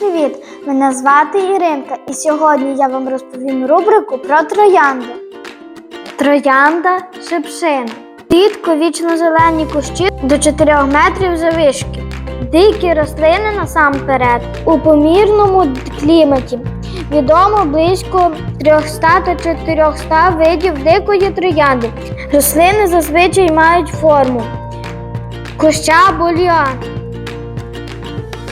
привіт! Мене звати Іринка, і сьогодні я вам розповім рубрику про троянди. Троянда шипшина. Рідко вічно-зелені кущі до 4 метрів завишки. Дикі рослини насамперед у помірному кліматі. Відомо близько 300 та 400 видів дикої троянди. Рослини зазвичай мають форму куща або ліани.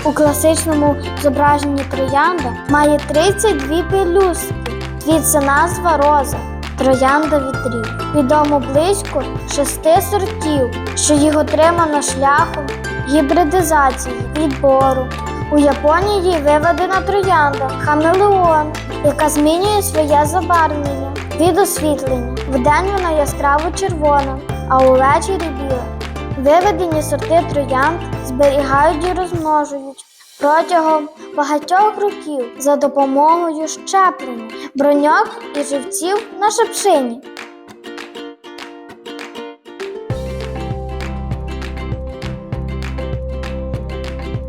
У класичному зображенні троянда має 32 пелюстки. Звідси назва роза троянда вітрів. Відомо близько шести сортів, що їх отримано шляхом гібридизації, відбору. У Японії виведена троянда хамелеон, яка змінює своє забарвлення від освітлення. Вдень вона яскраво червона, а увечері біла. Виведені сорти троянд зберігають і розмножують протягом багатьох років за допомогою щеплення, броньок і живців на шипшині.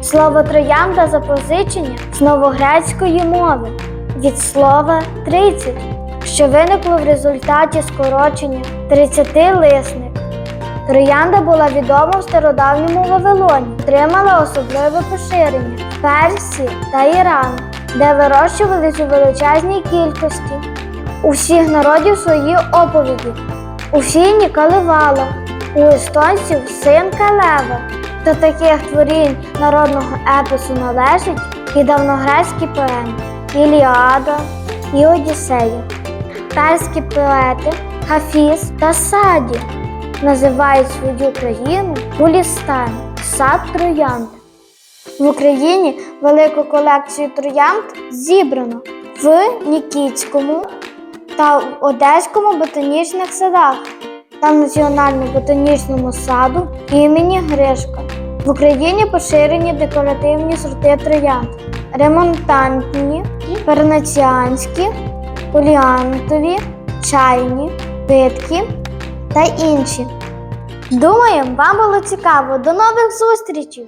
Слово троянда запозичення з новогрецької мови від слова тридцять, що виникло в результаті скорочення тридцятилисник. Троянда була відома в стародавньому Вавилоні, отримала особливе поширення Персії та Ірані, де вирощувались у величезній кількості. У всіх народів свої оповіді. У фіні Калевала, у естонців син Калева. До таких творінь народного епосу належить і давногрецькі поеми Іліада і Одіссея. Перські поети Хафіз та Саді називають свою країну Гулістан, сад троянд. В Україні велику колекцію троянд зібрано в Нікітському та в Одеському ботанічних садах та Національному ботанічному саду імені Гришка. В Україні поширені декоративні сорти троянд, ремонтантні, пернаціанські, поліантові, чайні, питкі та інші. Думаємо, вам було цікаво. До нових зустрічей!